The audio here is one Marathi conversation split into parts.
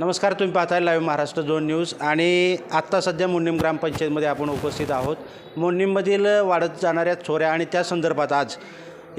नमस्कार तुम्ही पाहताय लाईव्ह महाराष्ट्र दोन न्यूज आणि आत्ता सध्या मुन्नीम ग्रामपंचायतमध्ये आपण उपस्थित आहोत. मुन्नीममधील वाढत जाणाऱ्या चोऱ्या आणि त्या संदर्भात आज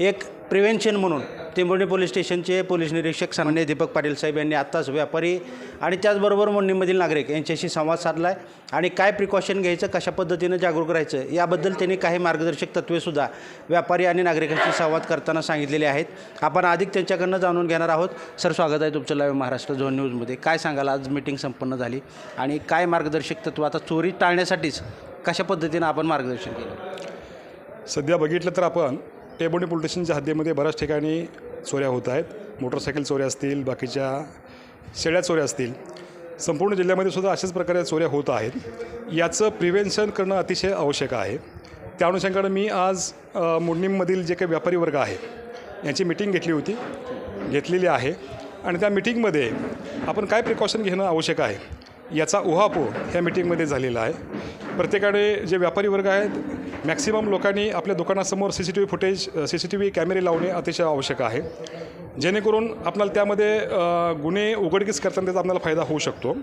एक प्रिव्हेन्शन म्हणून टेंभुर्णी पोलीस स्टेशनचे पोलीस निरीक्षक सामान्य दीपक पाटील साहेब यांनी आत्ताच व्यापारी आणि त्याचबरोबर मुन्नीमधील नागरिक यांच्याशी संवाद साधला आहे आणि काय प्रिकॉशन घ्यायचं कशा पद्धतीनं जागरूक राहायचं याबद्दल त्यांनी काही मार्गदर्शक तत्त्वेसुद्धा व्यापारी आणि नागरिकांशी संवाद करताना सांगितलेले आहेत. आपण अधिक त्यांच्याकडनं जाणून घेणार आहोत. सर स्वागत आहे तुमचं लाईव्ह महाराष्ट्र झोन न्यूजमध्ये काय सांगाल? आज मीटिंग संपन्न झाली. आणि काय मार्गदर्शक तत्व? आता चोरी टाळण्यासाठीच कशा पद्धतीनं आपण मार्गदर्शन केलं? सध्या बघितलं तर आपण टेबोनी पोलीस स्टेशनच्या हद्दीमध्ये बऱ्याच ठिकाणी चोऱ्या होत आहेत. मोटरसायकल चोऱ्या असतील बाकीच्या शेळ्या चोऱ्या असतील. संपूर्ण जिल्ह्यामध्ये सुद्धा अशाच प्रकारे चोऱ्या होत आहेत. याचं प्रिव्हेन्शन करणं अतिशय आवश्यक आहे. त्या अनुषंगानं मी आज अ, जे काही व्यापारी वर्ग आहे यांची मिटिंग घेतली होती. घेतलेली आहे. आणि त्या मिटिंगमध्ये आपण काय प्रिकॉशन घेणं आवश्यक आहे याचा उहापोह ह्या मिटिंगमध्ये झालेला आहे. प्रत्येकाने जे व्यापारी वर्ग आहेत मॅक्सिमम लोकांनी आपल्या दुकानासमोर C C T V footage C C T V कॅमेरे लावणे अतिशय आवश्यक आहे. जेणेकरून आपल्याला त्यामध्ये गुन्हे उघडकीस करताना त्याचा आपल्याला फायदा होऊ शकतो.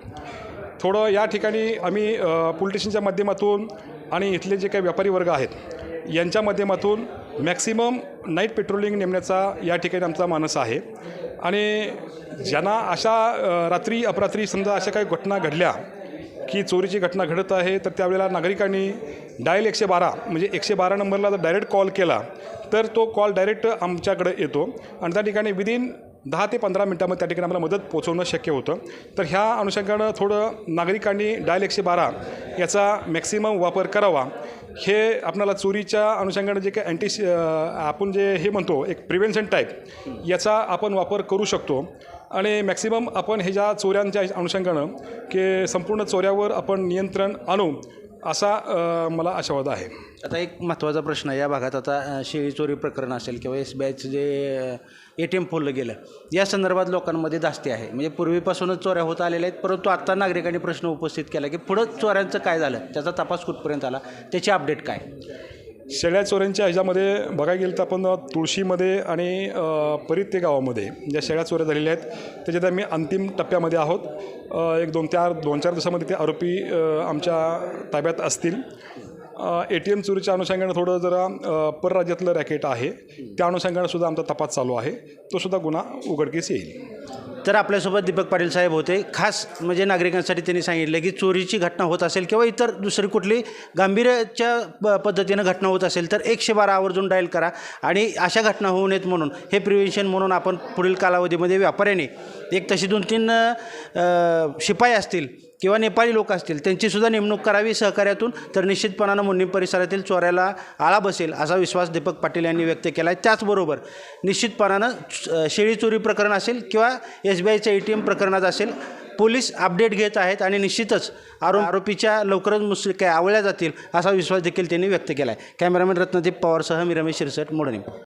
थोडं या ठिकाणी आम्ही अ, स्टेशनच्या माध्यमातून आणि इथले जे काही व्यापारी वर्ग आहेत यांच्या माध्यमातून मॅक्सिमम नाईट पेट्रोलिंग नेमण्याचा या ठिकाणी आमचा मानस आहे. आणि ज्यांना अशा रात्री अपरात्री समजा अशा काही घटना घडल्या की चोरीची घटना घडत आहे तर त्यावेळेला नागरिकांनी डायल एकशे बारा म्हणजे एकशे बारा नंबरला जर डायरेक्ट कॉल केला तर तो कॉल डायरेक्ट आमच्याकडे येतो. आणि त्या ठिकाणी विदिन दहा ते पंधरा मिनटामध्ये त्या ठिकाणी आम्हाला मदत पोहोचवणं शक्य होतं. तर ह्या अनुषंगानं थोडं नागरिकांनी डायल एकशे बारा याचा मॅक्सिमम वापर करावा. हे आपणाला चोरीच्या अनुषंगानं जे काही अँटी आपण जे हे म्हणतो एक प्रिव्हेन्शन टाईप याचा आपण वापर करू शकतो. आणि मॅक्सिमम आपण हे ज्या चोऱ्यांच्या अनुषंगानं की संपूर्ण चोऱ्यावर आपण नियंत्रण आणू असा अ, मला आशावाद आहे. आता एक महत्त्वाचा प्रश्न आहे या भागात आता शेळी चोरी प्रकरण असेल किंवा एस बी आयचं जे ए टी एम फोडलं गेलं या संदर्भात लोकांमध्ये धास्ती आहे. म्हणजे पूर्वीपासूनच चोऱ्या होत आलेल्या आहेत परंतु आत्ता नागरिकांनी प्रश्न उपस्थित केला की पुढं चोऱ्यांचं काय झालं? त्याचा तपास कुठपर्यंत आला? त्याची अपडेट काय? शेळ्या चोऱ्यांच्या ह्याच्यामध्ये बघायला गेलं तर आपण तुळशीमध्ये आणि अ, परित्य गावामध्ये ज्या शेळ्या चोऱ्या झालेल्या आहेत त्याच्यात आम्ही अंतिम टप्प्यामध्ये आहोत. एक दोन चार दोन चार दिवसामध्ये ते आरोपी आमच्या ताब्यात असतील. ए टी एम चोरीच्या अनुषंगानं थोडं जरा परराज्यातलं रॅकेट आहे. त्या अनुषंगानं सुद्धा आमचा तपास चालू आहे. तो सुद्धा गुन्हा उघडकीस येईल. तर आपल्यासोबत दीपक पाटील साहेब होते. खास म्हणजे नागरिकांसाठी त्यांनी सांगितलं की चोरीची घटना होत असेल किंवा इतर दुसरी कुठली गांभीर्याच्या प पद्धतीनं घटना होत असेल तर एकशे बारा आवर्जून डायल करा आणि अशा घटना होऊ नयेत म्हणून. हे प्रिव्हेन्शन म्हणून आपण पुढील कालावधीमध्ये व्यापाऱ्याने एक तशी दोन तीन शिपाई असतील किंवा नेपाळी लोक असतील त्यांचीसुद्धा नेमणूक करावी सहकार्यातून तर निश्चितपणानं मुन्नी परिसरातील चोऱ्याला आळा बसेल असा विश्वास दीपक पाटील यांनी व्यक्त केला आहे त्याचबरोबर निश्चितपणानं शेळी चोरी प्रकरण असेल किंवा एस बी आयच्या ए टी एम प्रकरणात असेल. पोलीस अपडेट घेत आहेत आणि निश्चितच आरो आरोपीच्या लवकरच मुस काय आवळल्या जातील असा विश्वास देखील त्यांनी व्यक्त केला आहे कॅमेरामॅन रत्नदीप पवारसह मी रमेश शिरसट मोडणी.